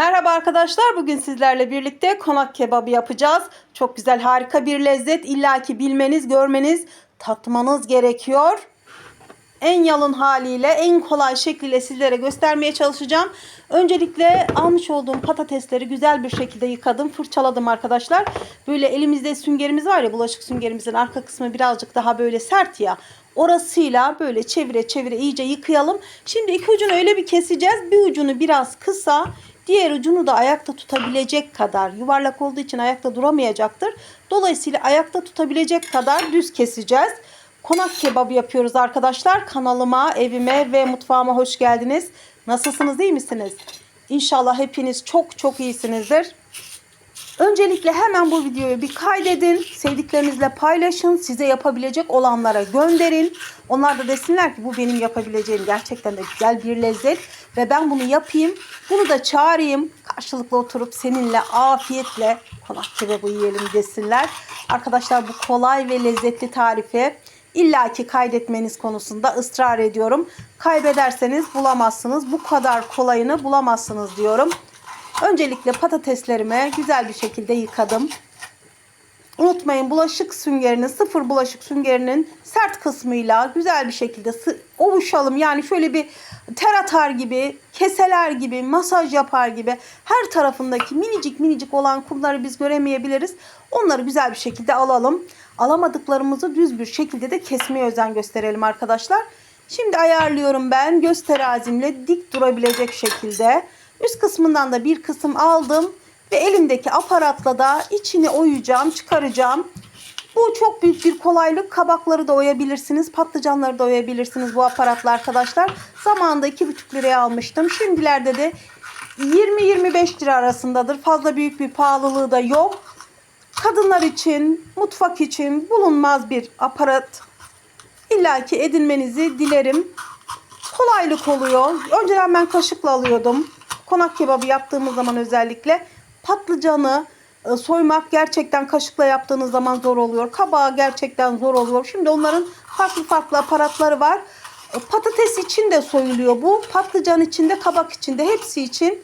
Merhaba arkadaşlar. Bugün sizlerle birlikte konak kebabı yapacağız. Çok güzel, harika bir lezzet. İlla ki bilmeniz, görmeniz, tatmanız gerekiyor. En yalın haliyle, en kolay şekliyle sizlere göstermeye çalışacağım. Öncelikle almış olduğum patatesleri güzel bir şekilde yıkadım, fırçaladım arkadaşlar. Böyle elimizde süngerimiz var ya, bulaşık süngerimizin arka kısmı birazcık daha böyle sert ya. Orasıyla böyle çevire çevire iyice yıkayalım. Şimdi iki ucunu öyle bir keseceğiz. Bir ucunu biraz kısa, diğer ucunu da ayakta tutabilecek kadar. Yuvarlak olduğu için ayakta duramayacaktır. Dolayısıyla ayakta tutabilecek kadar düz keseceğiz. Konak kebabı yapıyoruz arkadaşlar. Kanalıma, evime ve mutfağıma hoş geldiniz. Nasılsınız, iyi misiniz? İnşallah hepiniz çok çok iyisinizdir. Öncelikle hemen bu videoyu bir kaydedin. Sevdiklerinizle paylaşın. Size yapabilecek olanlara gönderin. Onlar da desinler ki bu benim yapabileceğim gerçekten de güzel bir lezzet. Ve ben bunu yapayım. Bunu da çağırayım. Karşılıklı oturup seninle afiyetle konak kebabı yiyelim desinler. Arkadaşlar bu kolay ve lezzetli tarifi illaki kaydetmeniz konusunda ısrar ediyorum. Kaybederseniz bulamazsınız. Bu kadar kolayını bulamazsınız diyorum. Öncelikle patateslerimi güzel bir şekilde yıkadım. Unutmayın bulaşık süngerinin sıfır bulaşık süngerinin sert kısmıyla güzel bir şekilde ovuşalım. Yani şöyle bir ter atar gibi, keseler gibi, masaj yapar gibi her tarafındaki minicik minicik olan kumları biz göremeyebiliriz. Onları güzel bir şekilde alalım. Alamadıklarımızı düz bir şekilde de kesmeye özen gösterelim arkadaşlar. Şimdi ayarlıyorum ben göz terazimle dik durabilecek şekilde. Üst kısmından da bir kısım aldım ve elimdeki aparatla da içini oyacağım, çıkaracağım. Bu çok büyük bir kolaylık. Kabakları da oyabilirsiniz, patlıcanları da oyabilirsiniz bu aparatla arkadaşlar. Zamanında 2,5 liraya almıştım. Şimdilerde de 20-25 lira arasındadır. Fazla büyük bir pahalılığı da yok. Kadınlar için, mutfak için bulunmaz bir aparat. İlla ki edinmenizi dilerim. Kolaylık oluyor. Önceden ben kaşıkla alıyordum. Konak kebabı yaptığımız zaman özellikle patlıcanı e, soymak gerçekten kaşıkla yaptığınız zaman zor oluyor. Kabağı gerçekten zor oluyor. Şimdi onların farklı farklı aparatları var. E, Patates için de soyuluyor bu. Patlıcan için de kabak için de hepsi için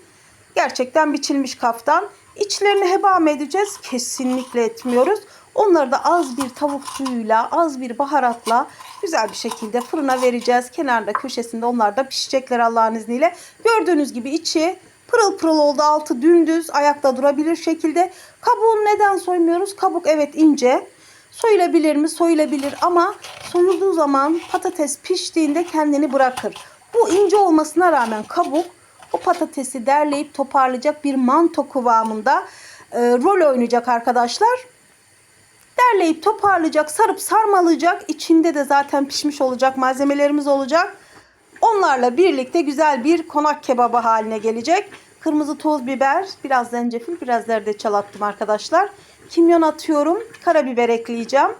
gerçekten biçilmiş kaftan. İçlerini heba mı edeceğiz? Kesinlikle etmiyoruz. Onları da az bir tavuk suyuyla, az bir baharatla güzel bir şekilde fırına vereceğiz. Kenarda köşesinde onlar da pişecekler Allah'ın izniyle. Gördüğünüz gibi içi pırıl pırıl oldu. Altı dümdüz, ayakta durabilir şekilde. Kabuğunu neden soymuyoruz? Kabuk evet ince. Soyulabilir mi? Soyulabilir ama soyulduğu zaman patates piştiğinde kendini bırakır. Bu ince olmasına rağmen kabuk o patatesi derleyip toparlayacak bir manto kıvamında e, rol oynayacak arkadaşlar. Derleyip toparlayacak, sarıp sarmalayacak. İçinde de zaten pişmiş olacak malzemelerimiz olacak. Onlarla birlikte güzel bir konak kebabı haline gelecek. Kırmızı toz biber, biraz zencefil, biraz zerdeçal attım arkadaşlar. Kimyon atıyorum. Karabiber ekleyeceğim.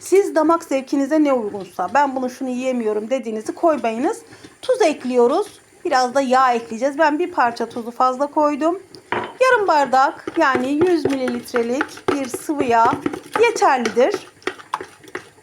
Siz damak zevkinize ne uygunsa ben bunu şunu yiyemiyorum dediğinizi koymayınız. Tuz ekliyoruz. Biraz da yağ ekleyeceğiz. Ben bir parça tuzu fazla koydum. Yarım bardak yani 100 mililitrelik bir sıvı yağ yeterlidir.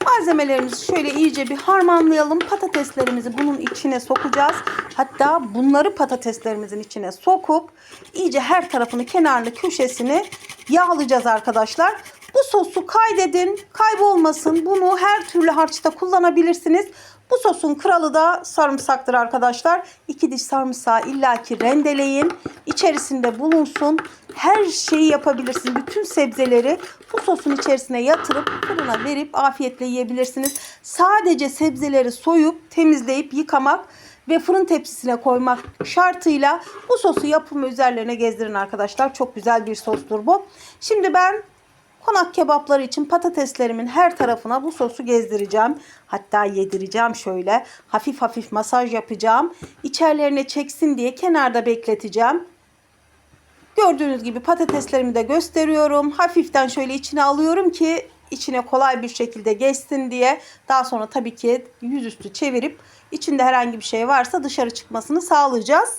Malzemelerimizi şöyle iyice bir harmanlayalım. Patateslerimizi bunun içine sokacağız. Hatta bunları patateslerimizin içine sokup iyice her tarafını kenarlı köşesini yağlayacağız arkadaşlar. Bu sosu kaydedin. Kaybolmasın. Bunu her türlü harçta kullanabilirsiniz. Bu sosun kralı da sarımsaktır arkadaşlar. İki diş sarımsağı illaki rendeleyin. İçerisinde bulunsun. Her şeyi yapabilirsiniz. Bütün sebzeleri bu sosun içerisine yatırıp fırına verip afiyetle yiyebilirsiniz. Sadece sebzeleri soyup temizleyip yıkamak ve fırın tepsisine koymak şartıyla bu sosu yapımı üzerlerine gezdirin arkadaşlar. Çok güzel bir sostur bu. Şimdi ben Konak kebapları için patateslerimin her tarafına bu sosu gezdireceğim. Hatta yedireceğim şöyle. Hafif hafif masaj yapacağım. İçerilerine çeksin diye kenarda bekleteceğim. Gördüğünüz gibi patateslerimi de gösteriyorum. Hafiften şöyle içine alıyorum ki içine kolay bir şekilde geçsin diye. Daha sonra tabii ki yüzüstü çevirip içinde herhangi bir şey varsa dışarı çıkmasını sağlayacağız.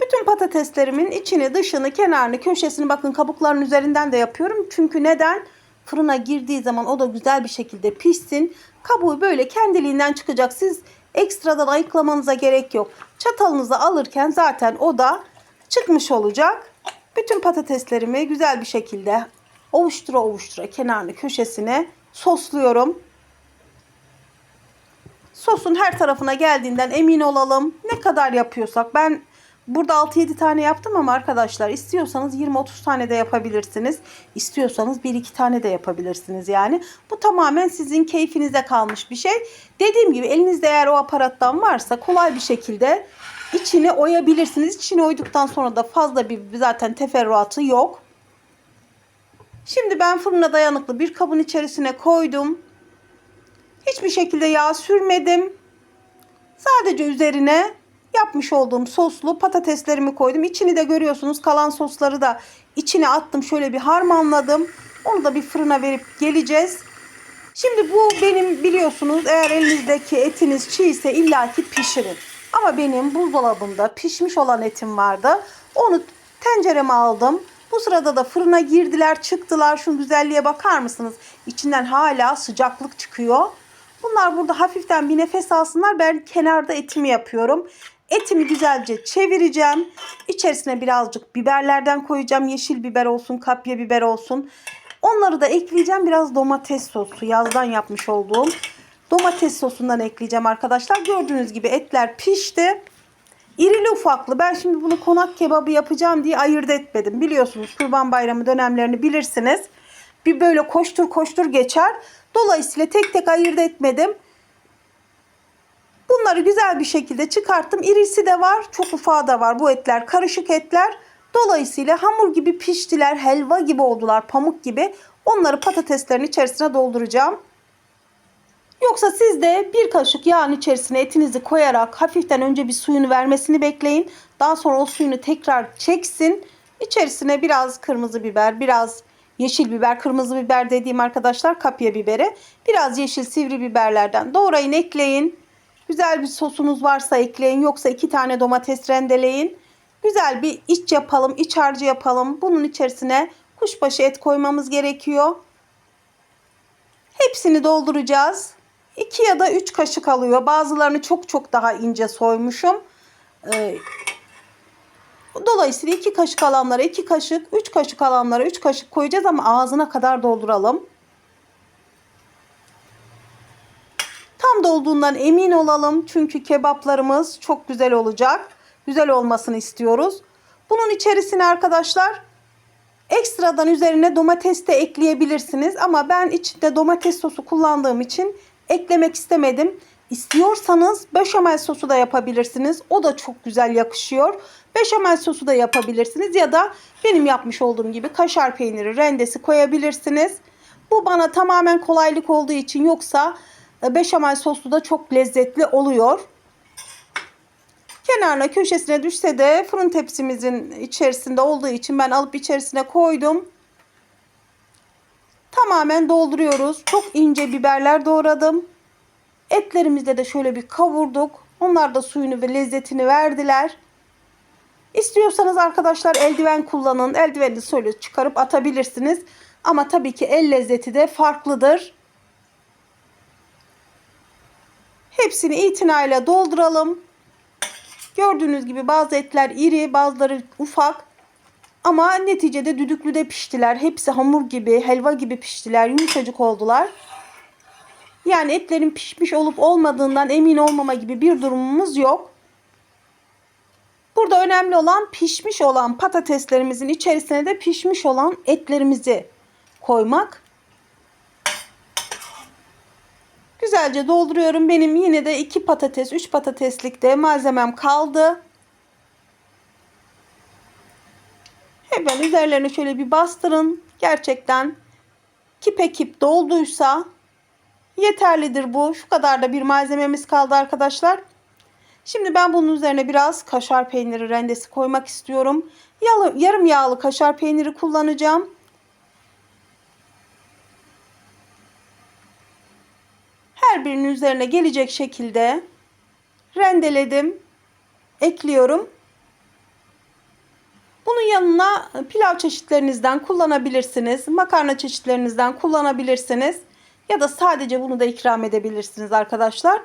Bütün patateslerimin içini, dışını, kenarını, köşesini bakın kabukların üzerinden de yapıyorum. Çünkü neden? Fırına girdiği zaman o da güzel bir şekilde pişsin. Kabuğu böyle kendiliğinden çıkacak. Siz Ekstradan ayıklamanıza gerek yok. Çatalınızı alırken zaten o da çıkmış olacak. Bütün patateslerimi güzel bir şekilde ovuştura ovuştura kenarını köşesine sosluyorum. Sosun her tarafına geldiğinden emin olalım. Ne kadar yapıyorsak ben burada 6-7 tane yaptım ama arkadaşlar istiyorsanız 20-30 tane de yapabilirsiniz. İstiyorsanız 1-2 tane de yapabilirsiniz yani. Bu tamamen sizin keyfinize kalmış bir şey. Dediğim gibi elinizde eğer o aparattan varsa kolay bir şekilde içini oyabilirsiniz. İçini oyduktan sonra da fazla bir zaten teferruatı yok. Şimdi ben fırına dayanıklı bir kabın içerisine koydum. Hiçbir şekilde yağ sürmedim. Sadece üzerine yapmış olduğum soslu patateslerimi koydum. İçini de görüyorsunuz. Kalan sosları da içine attım. Şöyle bir harmanladım. Onu da bir fırına verip geleceğiz. Şimdi bu benim biliyorsunuz eğer elinizdeki etiniz çiğ ise illaki pişirin. Ama benim buzdolabımda pişmiş olan etim vardı. Onu tencereme aldım. Bu sırada da fırına girdiler çıktılar. Şu güzelliğe bakar mısınız? İçinden hala sıcaklık çıkıyor. Bunlar burada hafiften bir nefes alsınlar. Ben kenarda etimi yapıyorum. Etimi güzelce çevireceğim. İçerisine birazcık biberlerden koyacağım. Yeşil biber olsun, kapya biber olsun. Onları da ekleyeceğim. Biraz domates sosu. Yazdan yapmış olduğum domates sosundan ekleyeceğim arkadaşlar. Gördüğünüz gibi etler pişti. İrili ufaklı. Ben şimdi bunu konak kebabı yapacağım diye ayırt etmedim. Biliyorsunuz Kurban Bayramı dönemlerini bilirsiniz. Bir böyle koştur koştur geçer. Dolayısıyla tek tek ayırt etmedim. Bunları güzel bir şekilde çıkarttım. İrisi de var, çok ufağı da var. Bu etler karışık etler. Dolayısıyla hamur gibi piştiler, helva gibi oldular, pamuk gibi. Onları patateslerin içerisine dolduracağım. Yoksa siz de bir kaşık yağın içerisine etinizi koyarak hafiften önce bir suyunu vermesini bekleyin. Daha sonra o suyunu tekrar çeksin. İçerisine biraz kırmızı biber, biraz yeşil biber, kırmızı biber dediğim arkadaşlar kapya biberi. Biraz yeşil sivri biberlerden doğrayın ekleyin. Güzel bir sosunuz varsa ekleyin. Yoksa iki tane domates rendeleyin. Güzel bir iç yapalım, iç harcı yapalım. Bunun içerisine kuşbaşı et koymamız gerekiyor. Hepsini dolduracağız. 2 ya da 3 kaşık alıyor. Bazılarını çok çok daha ince soymuşum. Ee, dolayısıyla 2 kaşık alanlara 2 kaşık, 3 kaşık alanlara 3 kaşık koyacağız ama ağzına kadar dolduralım. Tam dolduğundan emin olalım. Çünkü kebaplarımız çok güzel olacak. Güzel olmasını istiyoruz. Bunun içerisine arkadaşlar ekstradan üzerine domates de ekleyebilirsiniz. Ama ben içinde domates sosu kullandığım için eklemek istemedim. İstiyorsanız beşamel sosu da yapabilirsiniz. O da çok güzel yakışıyor. Beşamel sosu da yapabilirsiniz ya da benim yapmış olduğum gibi kaşar peyniri rendesi koyabilirsiniz. Bu bana tamamen kolaylık olduğu için yoksa beşamel soslu da çok lezzetli oluyor. Kenarına köşesine düşse de fırın tepsimizin içerisinde olduğu için ben alıp içerisine koydum. Tamamen dolduruyoruz. Çok ince biberler doğradım. Etlerimizde de şöyle bir kavurduk. Onlar da suyunu ve lezzetini verdiler. İstiyorsanız arkadaşlar eldiven kullanın. Eldiveni şöyle çıkarıp atabilirsiniz. Ama tabii ki el lezzeti de farklıdır. Hepsini itinayla dolduralım. Gördüğünüz gibi bazı etler iri, bazıları ufak. Ama neticede düdüklüde piştiler. Hepsi hamur gibi, helva gibi piştiler. Yumuşacık oldular. Yani etlerin pişmiş olup olmadığından emin olmama gibi bir durumumuz yok. Burada önemli olan pişmiş olan patateslerimizin içerisine de pişmiş olan etlerimizi koymak. Güzelce dolduruyorum. Benim yine de 2 patates, 3 patateslikte malzemem kaldı. Hemen üzerlerine şöyle bir bastırın. Gerçekten kipe kip dolduysa yeterlidir bu. Şu kadar da bir malzememiz kaldı arkadaşlar. Şimdi ben bunun üzerine biraz kaşar peyniri rendesi koymak istiyorum. Yarım yağlı kaşar peyniri kullanacağım. Her birinin üzerine gelecek şekilde rendeledim. Ekliyorum. Bunun yanına pilav çeşitlerinizden kullanabilirsiniz. Makarna çeşitlerinizden kullanabilirsiniz. Ya da sadece bunu da ikram edebilirsiniz arkadaşlar.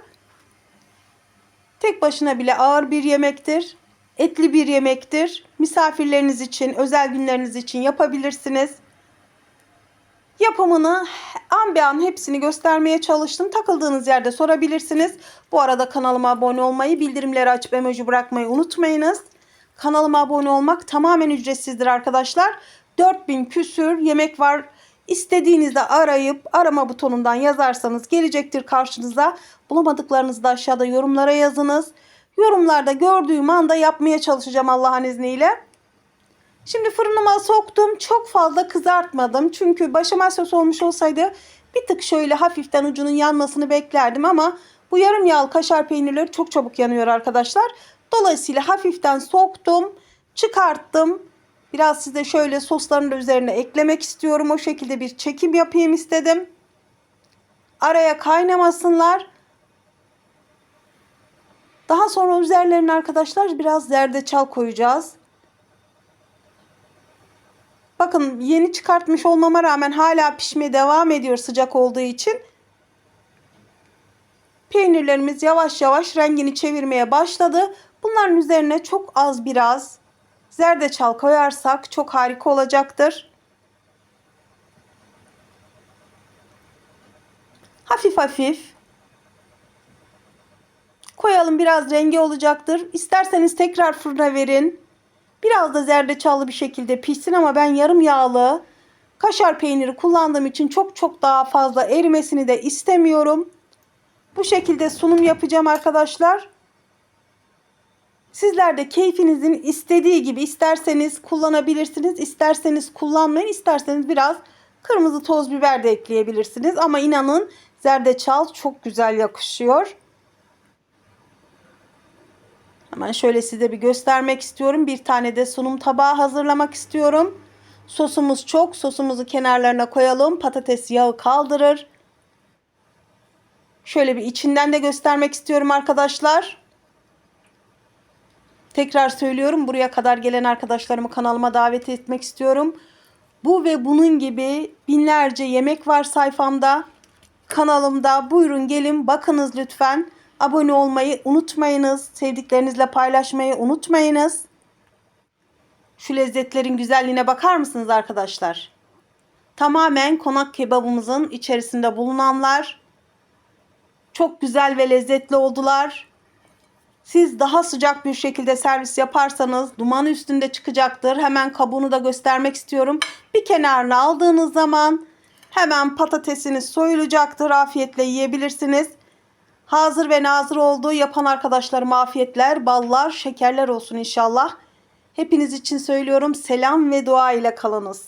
Tek başına bile ağır bir yemektir. Etli bir yemektir. Misafirleriniz için, özel günleriniz için yapabilirsiniz. Yapımını an be an hepsini göstermeye çalıştım. Takıldığınız yerde sorabilirsiniz. Bu arada kanalıma abone olmayı, bildirimleri açıp emoji bırakmayı unutmayınız. Kanalıma abone olmak tamamen ücretsizdir arkadaşlar. 4000 küsür yemek var. İstediğinizde arayıp arama butonundan yazarsanız gelecektir karşınıza. Bulamadıklarınızı da aşağıda yorumlara yazınız. Yorumlarda gördüğüm anda yapmaya çalışacağım Allah'ın izniyle. Şimdi fırınıma soktum. Çok fazla kızartmadım. Çünkü başamel sos olmuş olsaydı bir tık şöyle hafiften ucunun yanmasını beklerdim ama bu yarım yağlı kaşar peynirleri çok çabuk yanıyor arkadaşlar. Dolayısıyla hafiften soktum, çıkarttım. Biraz size şöyle sosların da üzerine eklemek istiyorum. O şekilde bir çekim yapayım istedim. Araya kaynamasınlar. Daha sonra üzerlerine arkadaşlar biraz zerdeçal koyacağız. Bakın yeni çıkartmış olmama rağmen hala pişmeye devam ediyor sıcak olduğu için. Peynirlerimiz yavaş yavaş rengini çevirmeye başladı. Bunların üzerine çok az biraz zerdeçal koyarsak çok harika olacaktır. Hafif hafif koyalım biraz rengi olacaktır. İsterseniz tekrar fırına verin. Biraz da zerdeçallı bir şekilde pişsin ama ben yarım yağlı kaşar peyniri kullandığım için çok çok daha fazla erimesini de istemiyorum. Bu şekilde sunum yapacağım arkadaşlar. Sizler de keyfinizin istediği gibi isterseniz kullanabilirsiniz, isterseniz kullanmayın, isterseniz biraz kırmızı toz biber de ekleyebilirsiniz. Ama inanın zerdeçal çok güzel yakışıyor. Hemen şöyle size bir göstermek istiyorum. Bir tane de sunum tabağı hazırlamak istiyorum. Sosumuz çok. Sosumuzu kenarlarına koyalım. Patates yağı kaldırır. Şöyle bir içinden de göstermek istiyorum arkadaşlar. Tekrar söylüyorum. Buraya kadar gelen arkadaşlarımı kanalıma davet etmek istiyorum. Bu ve bunun gibi binlerce yemek var sayfamda. Kanalımda. Buyurun gelin bakınız lütfen. Abone olmayı unutmayınız. Sevdiklerinizle paylaşmayı unutmayınız. Şu lezzetlerin güzelliğine bakar mısınız arkadaşlar? Tamamen konak kebabımızın içerisinde bulunanlar. Çok güzel ve lezzetli oldular. Siz daha sıcak bir şekilde servis yaparsanız dumanı üstünde çıkacaktır. Hemen kabuğunu da göstermek istiyorum. Bir kenarına aldığınız zaman hemen patatesiniz soyulacaktır. Afiyetle yiyebilirsiniz. Hazır ve nazır olduğu yapan arkadaşlarıma afiyetler, ballar, şekerler olsun inşallah. Hepiniz için söylüyorum selam ve dua ile kalınız.